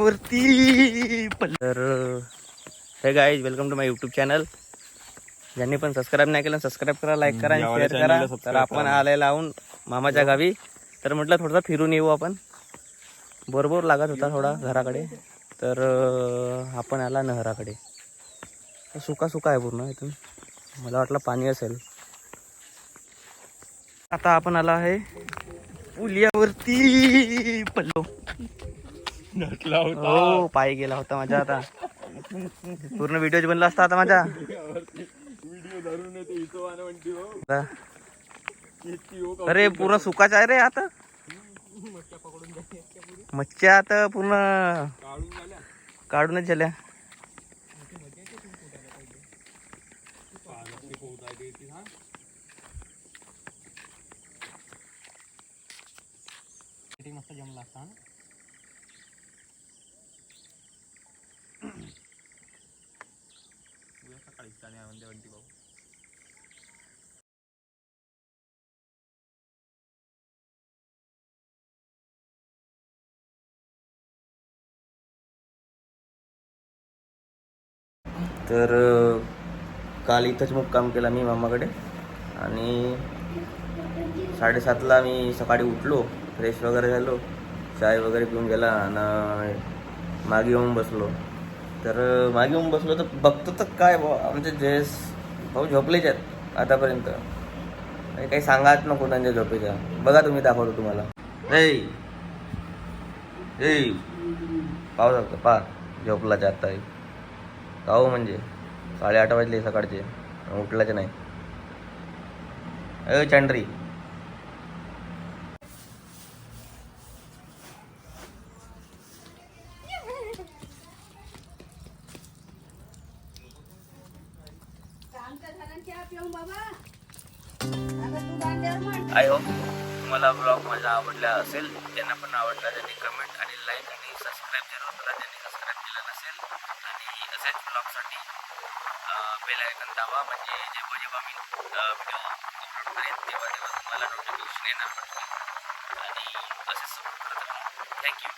वरती. तर हे guys welcome to my YouTube channel ज्यांनी पण सबस्क्राईब नाही केलं सबस्क्राईब करा लाईक करा आणि शेअर करा. तर आपण. आले लावून मामाच्या गावी. तर म्हटलं थोडंसं फिरून येऊ आपण. बरोबर लागत होता थोडा घराकडे. तर आपण आला नहराकडे. सुका सुका आहे पूर्ण इथून. मला वाटलं पाणी असेल. आता आपण आला आहे पुलियावरती. पडलो नटला होता. हो पाय गेला होता माझा आता. पूर्ण व्हिडिओ बनला असता आता माझा व्हिडिओ धरून येते हिशोबानं म्हणते हो. आता- किती हो का अरे पूर्ण सुकाच आहे रे आता. मच्छ्या आता पूर्ण काढून झाल्या. काढूनच झाल्या. पाण्यात पोहता येते हा. मस्त जमला असता सकाळी आणि म्हणते म्हणते भाऊ. तर काल इथंच मुक्काम केला मी मामाकडे. आणि साडेसातला मी सकाळी उठलो फ्रेश वगैरे झालो चाय वगैरे पिऊन गेला आणि मागे येऊन बसलो. तर मागे येऊन बसलो तर बघतो तर काय भाऊ आमचे जयस भाऊ झोपलेच आहेत आतापर्यंत. काही सांगाच नको त्यांच्या झोपेच्या. बघा तुम्ही दाखवतो तुम्हाला. ए पाहू शकतो पा झोपलाच्या आत्ता काहो म्हणजे साडेआठ वाजले सकाळचे उठलाचे नाही. अ चंड्री. आय होप तुम्हाला ब्लॉग माझा आवडला असेल ज्यांना पण आवडला त्यांनी कमेंट आणि लाईक आणि सबस्क्राईब जरूर करा ज्यांनी सबस्क्राईब केलं नसेल आणि असेच ब्लॉगसाठी बेल आयकन दाबा म्हणजे जेव्हा जेव्हा मी व्हिडिओ अपलोड करेन तेव्हा तेव्हा तुम्हाला नोटिफिकेशन येणार. आणि असेच सपोर्ट करत राहा. थँक्यू